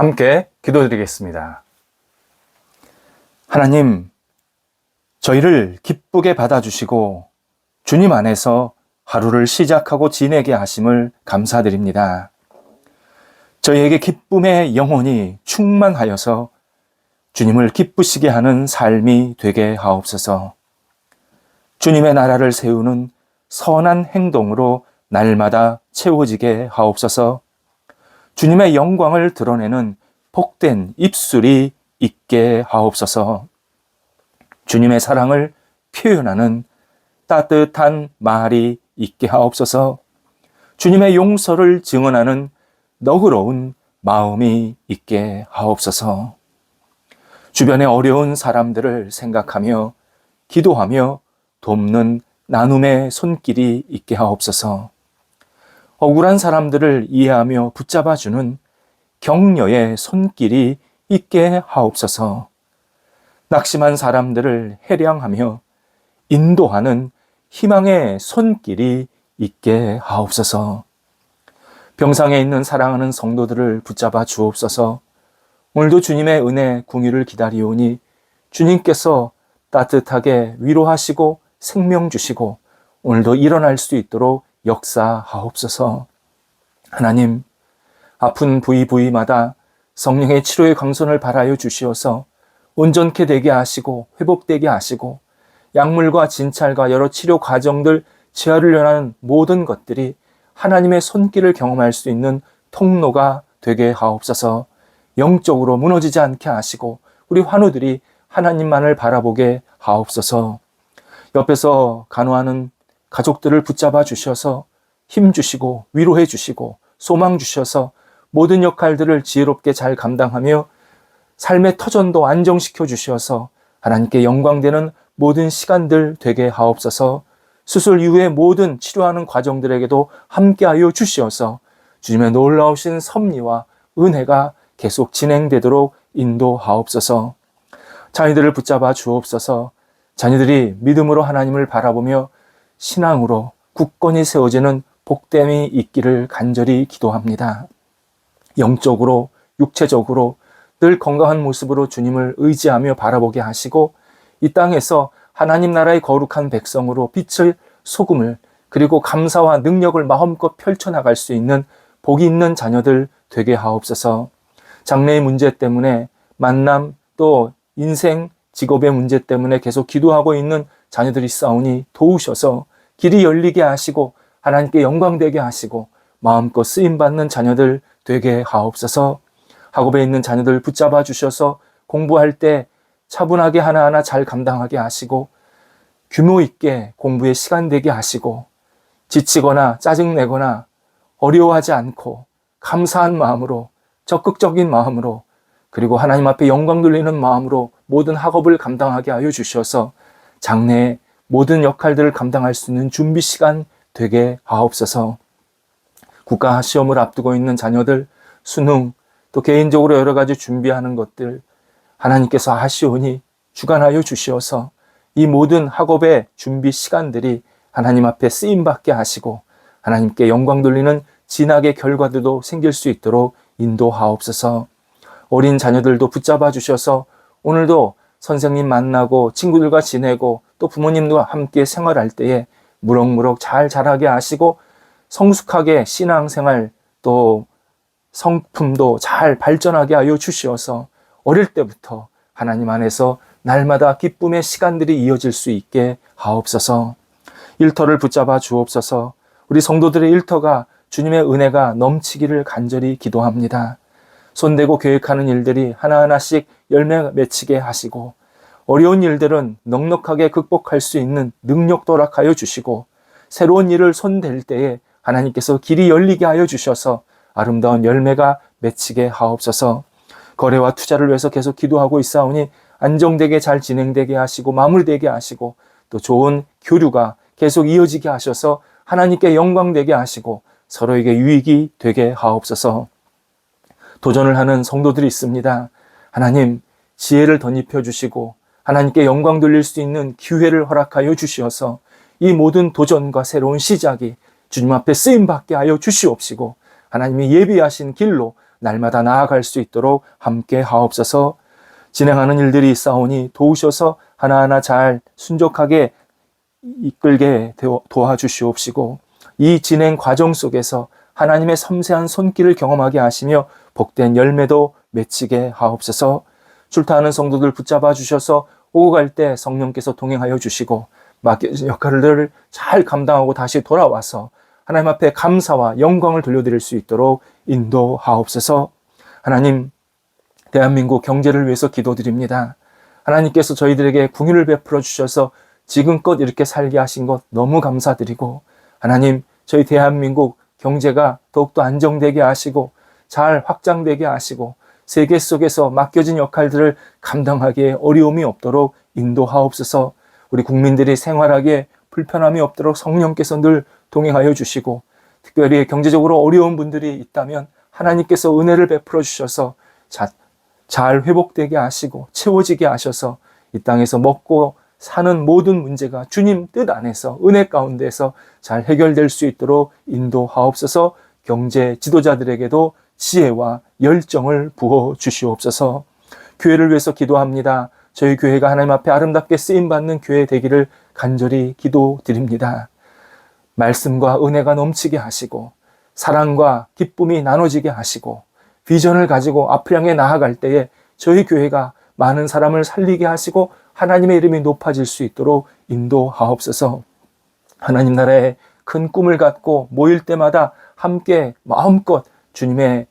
함께 기도드리겠습니다. 하나님, 저희를 기쁘게 받아주시고 주님 안에서 하루를 시작하고 지내게 하심을 감사드립니다. 저희에게 기쁨의 영혼이 충만하여서 주님을 기쁘시게 하는 삶이 되게 하옵소서. 주님의 나라를 세우는 선한 행동으로 날마다 채워지게 하옵소서. 주님의 영광을 드러내는 복된 입술이 있게 하옵소서. 주님의 사랑을 표현하는 따뜻한 말이 있게 하옵소서. 주님의 용서를 증언하는 너그러운 마음이 있게 하옵소서. 주변의 어려운 사람들을 생각하며 기도하며 돕는 나눔의 손길이 있게 하옵소서. 억울한 사람들을 이해하며 붙잡아주는 격려의 손길이 있게 하옵소서. 낙심한 사람들을 해량하며 인도하는 희망의 손길이 있게 하옵소서. 병상에 있는 사랑하는 성도들을 붙잡아 주옵소서. 오늘도 주님의 은혜 궁유를 기다리오니 주님께서 따뜻하게 위로하시고 생명 주시고 오늘도 일어날 수 있도록 역사하옵소서. 하나님, 아픈 부위 부위마다 성령의 치료의 강선을 바라여 주시어서 온전케 되게 하시고 회복되게 하시고 약물과 진찰과 여러 치료 과정들 재활을 연하는 모든 것들이 하나님의 손길을 경험할 수 있는 통로가 되게 하옵소서 영적으로 무너지지 않게 하시고 우리 환우들이 하나님만을 바라보게 하옵소서 옆에서 간호하는 가족들을 붙잡아 주셔서 힘 주시고 위로해 주시고 소망 주셔서 모든 역할들을 지혜롭게 잘 감당하며 삶의 터전도 안정시켜 주셔서 하나님께 영광되는 모든 시간들 되게 하옵소서. 수술 이후의 모든 치료하는 과정들에게도 함께하여 주시어서 주님의 놀라우신 섭리와 은혜가 계속 진행되도록 인도하옵소서. 자녀들을 붙잡아 주옵소서. 자녀들이 믿음으로 하나님을 바라보며 신앙으로 굳건히 세워지는 복됨이 있기를 간절히 기도합니다. 영적으로, 육체적으로 늘 건강한 모습으로 주님을 의지하며 바라보게 하시고 이 땅에서 하나님 나라의 거룩한 백성으로 빛을 소금을 그리고 감사와 능력을 마음껏 펼쳐나갈 수 있는 복이 있는 자녀들 되게 하옵소서 장래의 문제 때문에 만남 또 인생 직업의 문제 때문에 계속 기도하고 있는 자녀들이 싸우니 도우셔서 길이 열리게 하시고 하나님께 영광되게 하시고 마음껏 쓰임 받는 자녀들 되게 하옵소서. 학업에 있는 자녀들 붙잡아 주셔서 공부할 때 차분하게 하나하나 잘 감당하게 하시고 규모 있게 공부에 시간 되게 하시고 지치거나 짜증내거나 어려워하지 않고 감사한 마음으로 적극적인 마음으로 그리고 하나님 앞에 영광 돌리는 마음으로 모든 학업을 감당하게 하여 주셔서 장래에 모든 역할들을 감당할 수 있는 준비 시간 되게 하옵소서. 국가 시험을 앞두고 있는 자녀들, 수능, 또 개인적으로 여러 가지 준비하는 것들 하나님께서 하시오니 주관하여 주시어서 이 모든 학업의 준비 시간들이 하나님 앞에 쓰임 받게 하시고 하나님께 영광 돌리는 진학의 결과들도 생길 수 있도록 인도하옵소서. 어린 자녀들도 붙잡아 주셔서 오늘도 선생님 만나고 친구들과 지내고 또 부모님과 함께 생활할 때에 무럭무럭 잘 자라게 하시고 성숙하게 신앙생활 또 성품도 잘 발전하게 하여 주시어서 어릴 때부터 하나님 안에서 날마다 기쁨의 시간들이 이어질 수 있게 하옵소서 일터를 붙잡아 주옵소서 우리 성도들의 일터가 주님의 은혜가 넘치기를 간절히 기도합니다. 손대고 계획하는 일들이 하나하나씩 열매 맺히게 하시고 어려운 일들은 넉넉하게 극복할 수 있는 능력 도 락하여 주시고 새로운 일을 손댈 때에 하나님께서 길이 열리게 하여 주셔서 아름다운 열매가 맺히게 하옵소서 거래와 투자를 위해서 계속 기도하고 있사오니 안정되게 잘 진행되게 하시고 마무리되게 하시고 또 좋은 교류가 계속 이어지게 하셔서 하나님께 영광되게 하시고 서로에게 유익이 되게 하옵소서 도전을 하는 성도들이 있습니다. 하나님, 지혜를 덧입혀 주시고 하나님께 영광 돌릴 수 있는 기회를 허락하여 주시어서 이 모든 도전과 새로운 시작이 주님 앞에 쓰임 받게 하여 주시옵시고 하나님이 예비하신 길로 날마다 나아갈 수 있도록 함께 하옵소서. 진행하는 일들이 있사오니 도우셔서 하나하나 잘 순족하게 이끌게 도와주시옵시고 이 진행 과정 속에서 하나님의 섬세한 손길을 경험하게 하시며 복된 열매도 맺히게 하옵소서 출타하는 성도들 붙잡아 주셔서 오고 갈 때 성령께서 동행하여 주시고 맡겨진 역할들을 잘 감당하고 다시 돌아와서 하나님 앞에 감사와 영광을 돌려드릴 수 있도록 인도하옵소서 하나님 대한민국 경제를 위해서 기도드립니다. 하나님께서 저희들에게 궁유를 베풀어 주셔서 지금껏 이렇게 살게 하신 것 너무 감사드리고 하나님 저희 대한민국 경제가 더욱더 안정되게 하시고 잘 확장되게 하시고 세계 속에서 맡겨진 역할들을 감당하기에 어려움이 없도록 인도하옵소서. 우리 국민들이 생활하기에 불편함이 없도록 성령께서 늘 동행하여 주시고 특별히 경제적으로 어려운 분들이 있다면 하나님께서 은혜를 베풀어 주셔서 자, 잘 회복되게 하시고 채워지게 하셔서 이 땅에서 먹고 사는 모든 문제가 주님 뜻 안에서 은혜 가운데서 잘 해결될 수 있도록 인도하옵소서. 경제 지도자들에게도 지혜와 열정을 부어 주시옵소서 교회를 위해서 기도합니다. 저희 교회가 하나님 앞에 아름답게 쓰임 받는 교회 되기를 간절히 기도드립니다. 말씀과 은혜가 넘치게 하시고 사랑과 기쁨이 나눠지게 하시고 비전을 가지고 앞을 향해 나아갈 때에 저희 교회가 많은 사람을 살리게 하시고 하나님의 이름이 높아질 수 있도록 인도하옵소서. 하나님 나라에 큰 꿈을 갖고 모일 때마다 함께 마음껏 주님의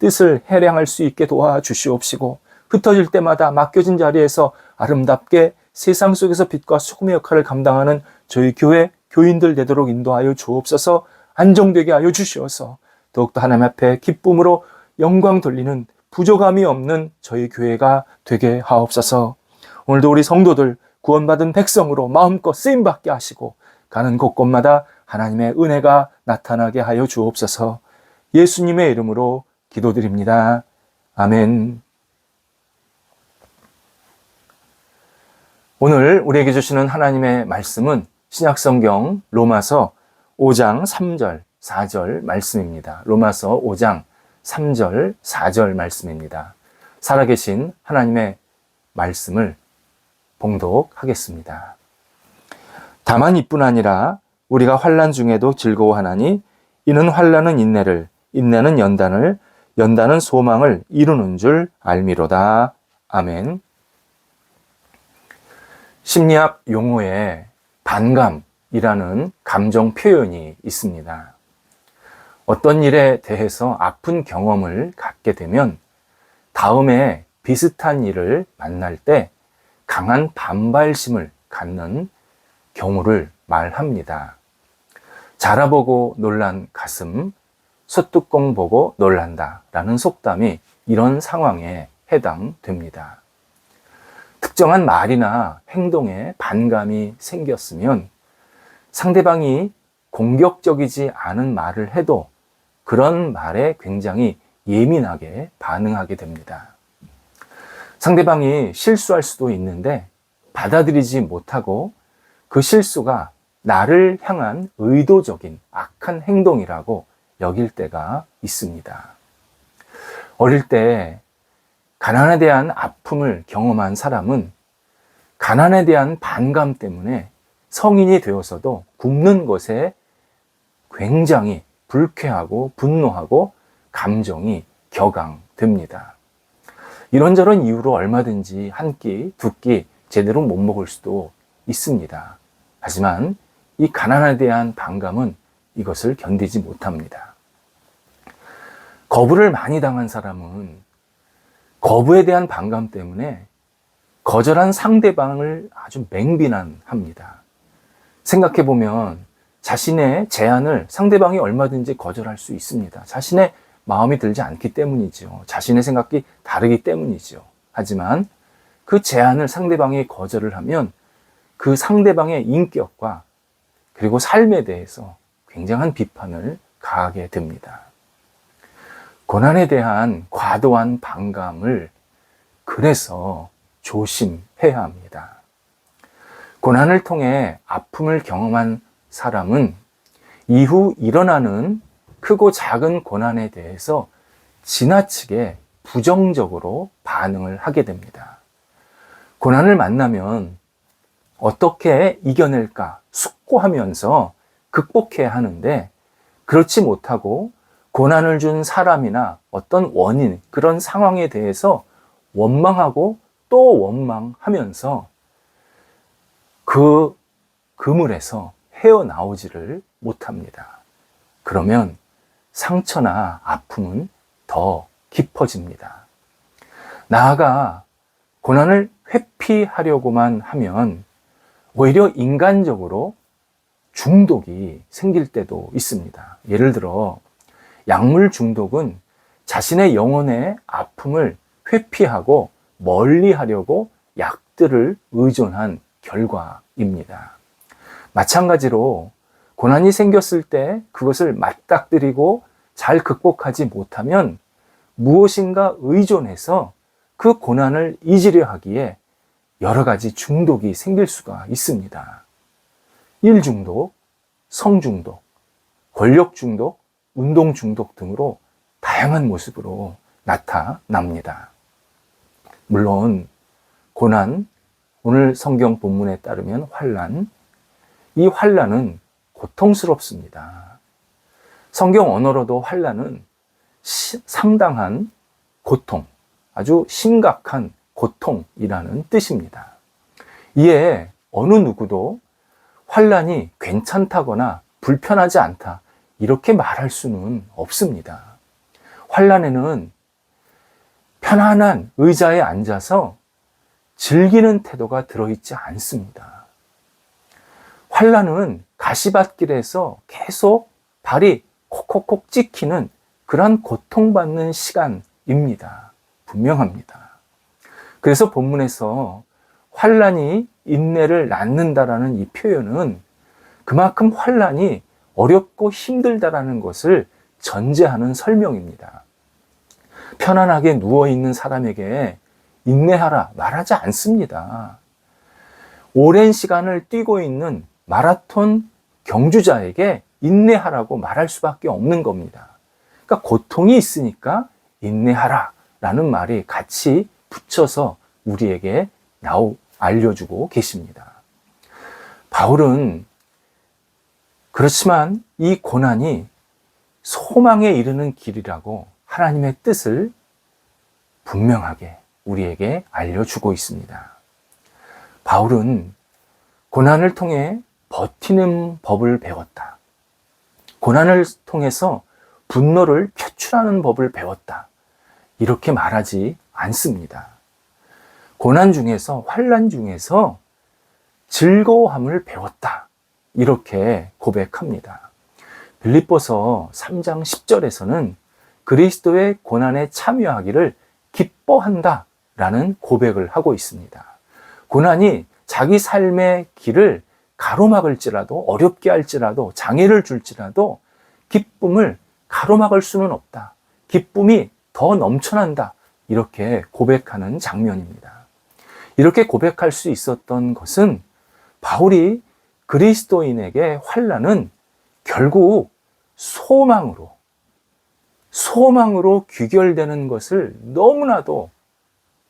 뜻을 해량할 수 있게 도와주시옵시고 흩어질 때마다 맡겨진 자리에서 아름답게 세상 속에서 빛과 소금의 역할을 감당하는 저희 교회 교인들 되도록 인도하여 주옵소서 안정되게 하여 주시어서 더욱더 하나님 앞에 기쁨으로 영광 돌리는 부족함이 없는 저희 교회가 되게 하옵소서. 오늘도 우리 성도들 구원받은 백성으로 마음껏 쓰임받게 하시고 가는 곳곳마다 하나님의 은혜가 나타나게 하여 주옵소서. 예수님의 이름으로 기도드립니다. 아멘. 오늘 우리에게 주시는 하나님의 말씀은 신약성경 로마서 5장 3절, 4절 말씀입니다. 로마서 5장 3절, 4절 말씀입니다. 살아계신 하나님의 말씀을 봉독하겠습니다. 다만 이뿐 아니라 우리가 환란 중에도 즐거워하나니 이는 환란은 인내를 인내는 연단을 연단은 소망을 이루는 줄 알미로다. 아멘. 심리학 용어에 반감이라는 감정 표현이 있습니다. 어떤 일에 대해서 아픈 경험을 갖게 되면 다음에 비슷한 일을 만날 때 강한 반발심을 갖는 경우를 말합니다. 자라보고 놀란 가슴, 솥뚜껑 보고 놀란다 라는 속담이 이런 상황에 해당됩니다. 특정한 말이나 행동에 반감이 생겼으면 상대방이 공격적이지 않은 말을 해도 그런 말에 굉장히 예민하게 반응하게 됩니다. 상대방이 실수할 수도 있는데 받아들이지 못하고 그 실수가 나를 향한 의도적인 악한 행동이라고 여길 때가 있습니다. 어릴 때 가난에 대한 아픔을 경험한 사람은 가난에 대한 반감 때문에 성인이 되어서도 굶는 것에 굉장히 불쾌하고 분노하고 감정이 격앙됩니다. 이런저런 이유로 얼마든지 한 끼, 두 끼 제대로 못 먹을 수도 있습니다. 하지만 이 가난에 대한 반감은 이것을 견디지 못합니다. 거부를 많이 당한 사람은 거부에 대한 반감 때문에 거절한 상대방을 아주 맹비난합니다. 생각해 보면 자신의 제안을 상대방이 얼마든지 거절할 수 있습니다. 자신의 마음이 들지 않기 때문이죠. 자신의 생각이 다르기 때문이죠. 하지만 그 제안을 상대방이 거절을 하면 그 상대방의 인격과 그리고 삶에 대해서 굉장한 비판을 가하게 됩니다. 고난에 대한 과도한 반감을 그래서 조심해야 합니다. 고난을 통해 아픔을 경험한 사람은 이후 일어나는 크고 작은 고난에 대해서 지나치게 부정적으로 반응을 하게 됩니다. 고난을 만나면 어떻게 이겨낼까 숙고하면서 극복해야 하는데 그렇지 못하고 고난을 준 사람이나 어떤 원인, 그런 상황에 대해서 원망하고 또 원망하면서 그 그물에서 헤어나오지를 못합니다. 그러면 상처나 아픔은 더 깊어집니다. 나아가 고난을 회피하려고만 하면 오히려 인간적으로 중독이 생길 때도 있습니다. 예를 들어, 약물 중독은 자신의 영혼의 아픔을 회피하고 멀리 하려고 약들을 의존한 결과입니다. 마찬가지로 고난이 생겼을 때 그것을 맞닥뜨리고 잘 극복하지 못하면 무엇인가 의존해서 그 고난을 잊으려 하기에 여러 가지 중독이 생길 수가 있습니다. 일 중독, 성 중독, 권력 중독, 운동 중독 등으로 다양한 모습으로 나타납니다. 물론 고난, 오늘 성경 본문에 따르면 환란, 이 환란은 고통스럽습니다. 성경 언어로도 환란은 상당한 고통, 아주 심각한 고통이라는 뜻입니다. 이에 어느 누구도 환란이 괜찮다거나 불편하지 않다 이렇게 말할 수는 없습니다. 환란에는 편안한 의자에 앉아서 즐기는 태도가 들어있지 않습니다. 환란은 가시밭길에서 계속 발이 콕콕콕 찍히는 그러한 고통받는 시간입니다. 분명합니다. 그래서 본문에서 환란이 인내를 낳는다라는 이 표현은 그만큼 환란이 어렵고 힘들다라는 것을 전제하는 설명입니다. 편안하게 누워 있는 사람에게 인내하라 말하지 않습니다. 오랜 시간을 뛰고 있는 마라톤 경주자에게 인내하라고 말할 수밖에 없는 겁니다. 그러니까 고통이 있으니까 인내하라 라는 말이 같이 붙여서 우리에게 나오, 알려주고 계십니다. 바울은 그렇지만 이 고난이 소망에 이르는 길이라고 하나님의 뜻을 분명하게 우리에게 알려주고 있습니다. 바울은 고난을 통해 버티는 법을 배웠다. 고난을 통해서 분노를 표출하는 법을 배웠다. 이렇게 말하지 않습니다. 고난 중에서, 환란 중에서 즐거워함을 배웠다. 이렇게 고백합니다. 빌립보서 3장 10절에서는 그리스도의 고난에 참여하기를 기뻐한다. 라는 고백을 하고 있습니다. 고난이 자기 삶의 길을 가로막을지라도 어렵게 할지라도 장애를 줄지라도 기쁨을 가로막을 수는 없다. 기쁨이 더 넘쳐난다. 이렇게 고백하는 장면입니다. 이렇게 고백할 수 있었던 것은 바울이 그리스도인에게 환란은 결국 소망으로 소망으로 귀결되는 것을 너무나도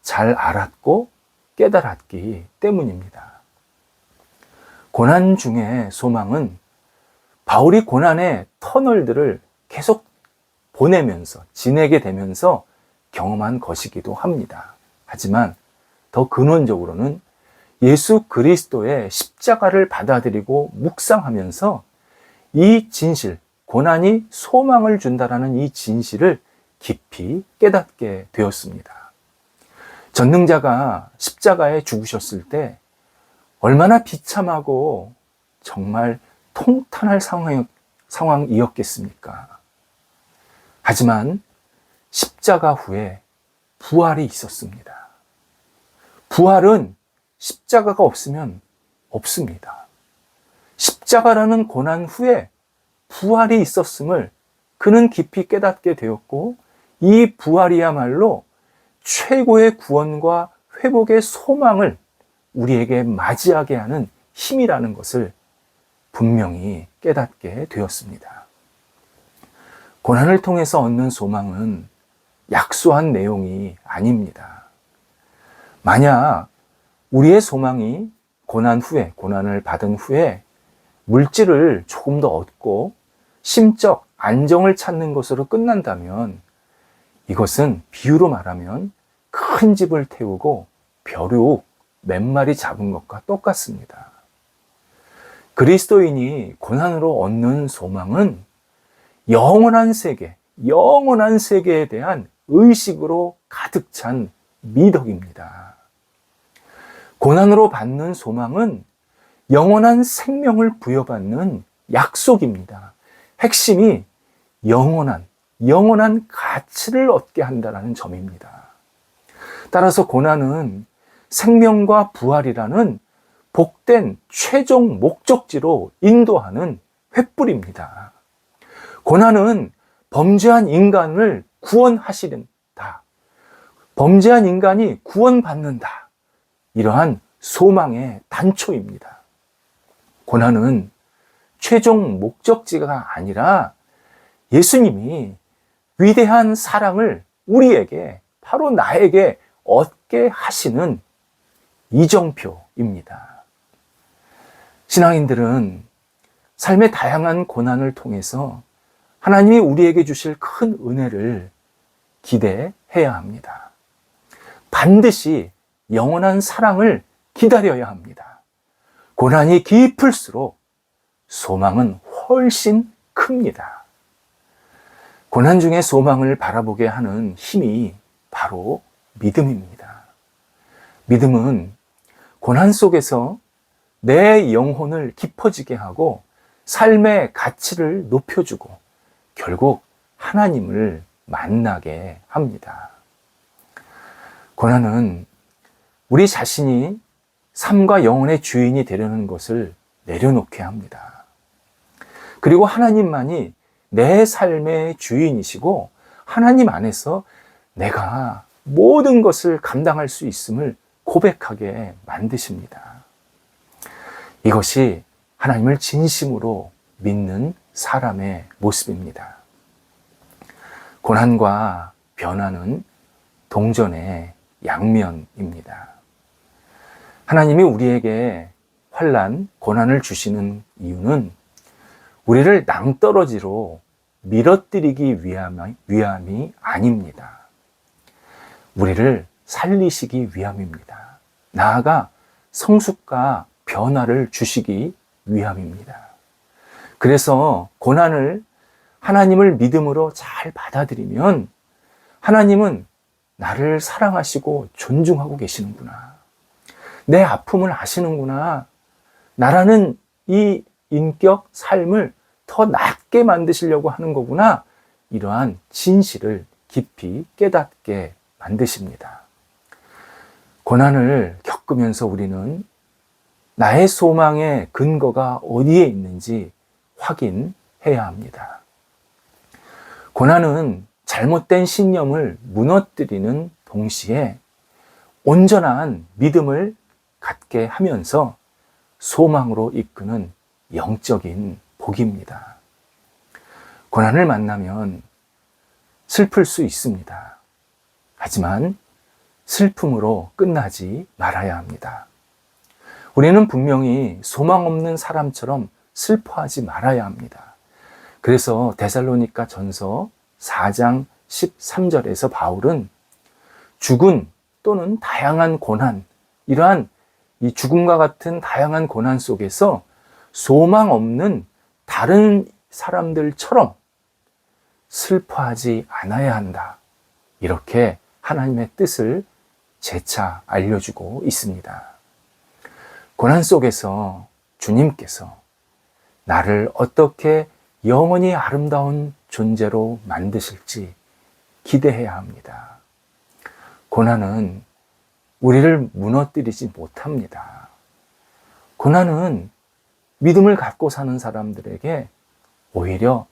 잘 알았고 깨달았기 때문입니다. 고난 중에 소망은 바울이 고난의 터널들을 계속 보내면서 지내게 되면서 경험한 것이기도 합니다. 하지만 더 근원적으로는 예수 그리스도의 십자가를 받아들이고 묵상하면서 이 진실, 고난이 소망을 준다라는 이 진실을 깊이 깨닫게 되었습니다. 전능자가 십자가에 죽으셨을 때 얼마나 비참하고 정말 통탄할 상황, 이었겠습니까 하지만 십자가 후에 부활이 있었습니다. 부활은 십자가가 없으면 없습니다. 십자가라는 고난 후에 부활이 있었음을 그는 깊이 깨닫게 되었고 이 부활이야말로 최고의 구원과 회복의 소망을 우리에게 맞이하게 하는 힘이라는 것을 분명히 깨닫게 되었습니다. 고난을 통해서 얻는 소망은 약소한 내용이 아닙니다. 만약 우리의 소망이 고난 후에, 고난을 받은 후에 물질을 조금 더 얻고 심적 안정을 찾는 것으로 끝난다면 이것은 비유로 말하면 큰 집을 태우고 벼룩 몇 마리 잡은 것과 똑같습니다. 그리스도인이 고난으로 얻는 소망은 영원한 세계, 영원한 세계에 대한 의식으로 가득 찬 미덕입니다. 고난으로 받는 소망은 영원한 생명을 부여받는 약속입니다. 핵심이 영원한, 영원한 가치를 얻게 한다는 점입니다. 따라서 고난은 생명과 부활이라는 복된 최종 목적지로 인도하는 횃불입니다. 고난은 범죄한 인간을 구원하시는다. 범죄한 인간이 구원받는다. 이러한 소망의 단초입니다. 고난은 최종 목적지가 아니라 예수님이 위대한 사랑을 우리에게, 바로 나에게 얻게 하시는 이정표입니다. 신앙인들은 삶의 다양한 고난을 통해서 하나님이 우리에게 주실 큰 은혜를 기대해야 합니다. 반드시 영원한 사랑을 기다려야 합니다. 고난이 깊을수록 소망은 훨씬 큽니다. 고난 중에 소망을 바라보게 하는 힘이 바로 믿음입니다. 믿음은 고난 속에서 내 영혼을 깊어지게 하고 삶의 가치를 높여주고 결국 하나님을 만나게 합니다. 고난은 우리 자신이 삶과 영혼의 주인이 되려는 것을 내려놓게 합니다. 그리고 하나님만이 내 삶의 주인이시고 하나님 안에서 내가 모든 것을 감당할 수 있음을 고백하게 만드십니다. 이것이 하나님을 진심으로 믿는 사람의 모습입니다. 고난과 변화는 동전의 양면입니다. 하나님이 우리에게 환란, 고난을 주시는 이유는 우리를 낭떠러지로 밀어뜨리기 위함이, 위함이 아닙니다. 우리를 살리시기 위함입니다. 나아가 성숙과 변화를 주시기 위함입니다. 그래서 고난을 하나님을 믿음으로 잘 받아들이면 하나님은 나를 사랑하시고 존중하고 계시는구나. 내 아픔을 아시는구나. 나라는 이 인격, 삶을 더 낫게 만드시려고 하는 거구나. 이러한 진실을 깊이 깨닫게 만드십니다. 고난을 겪으면서 우리는 나의 소망의 근거가 어디에 있는지 확인해야 합니다. 고난은 잘못된 신념을 무너뜨리는 동시에 온전한 믿음을 갖게 하면서 소망으로 이끄는 영적인 복입니다. 고난을 만나면 슬플 수 있습니다. 하지만 슬픔으로 끝나지 말아야 합니다. 우리는 분명히 소망 없는 사람처럼 슬퍼하지 말아야 합니다. 그래서 데살로니가 전서 4장 13절에서 바울은 죽은 또는 다양한 고난, 이러한 이 죽음과 같은 다양한 고난 속에서 소망 없는 다른 사람들처럼 슬퍼하지 않아야 한다. 이렇게 하나님의 뜻을 재차 알려주고 있습니다. 고난 속에서 주님께서 나를 어떻게 영원히 아름다운 존재로 만드실지 기대해야 합니다. 고난은 우리를 무너뜨리지 못합니다. 고난은 믿음을 갖고 사는 사람들에게 오히려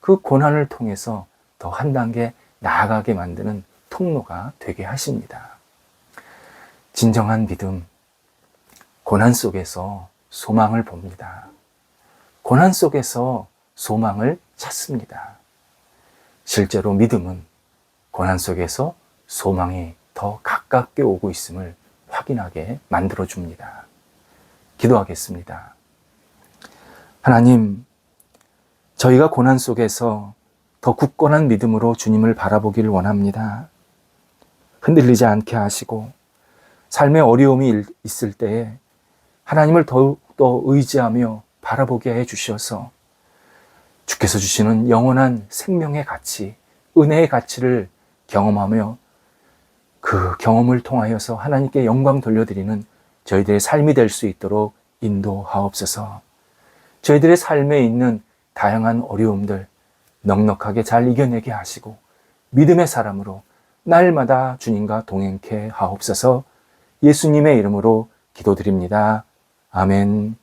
그 고난을 통해서 더 한 단계 나아가게 만드는 통로가 되게 하십니다. 진정한 믿음, 고난 속에서 소망을 봅니다. 고난 속에서 소망을 찾습니다. 실제로 믿음은 고난 속에서 소망이 더 가깝게 오고 있음을 확인하게 만들어 줍니다. 기도하겠습니다. 하나님, 저희가 고난 속에서 더 굳건한 믿음으로 주님을 바라보기를 원합니다. 흔들리지 않게 하시고 삶의 어려움이 있을 때에 하나님을 더욱더 의지하며 바라보게 해 주셔서 주께서 주시는 영원한 생명의 가치, 은혜의 가치를 경험하며 그 경험을 통하여서 하나님께 영광 돌려드리는 저희들의 삶이 될 수 있도록 인도하옵소서. 저희들의 삶에 있는 다양한 어려움들 넉넉하게 잘 이겨내게 하시고 믿음의 사람으로 날마다 주님과 동행케 하옵소서 예수님의 이름으로 기도드립니다. 아멘.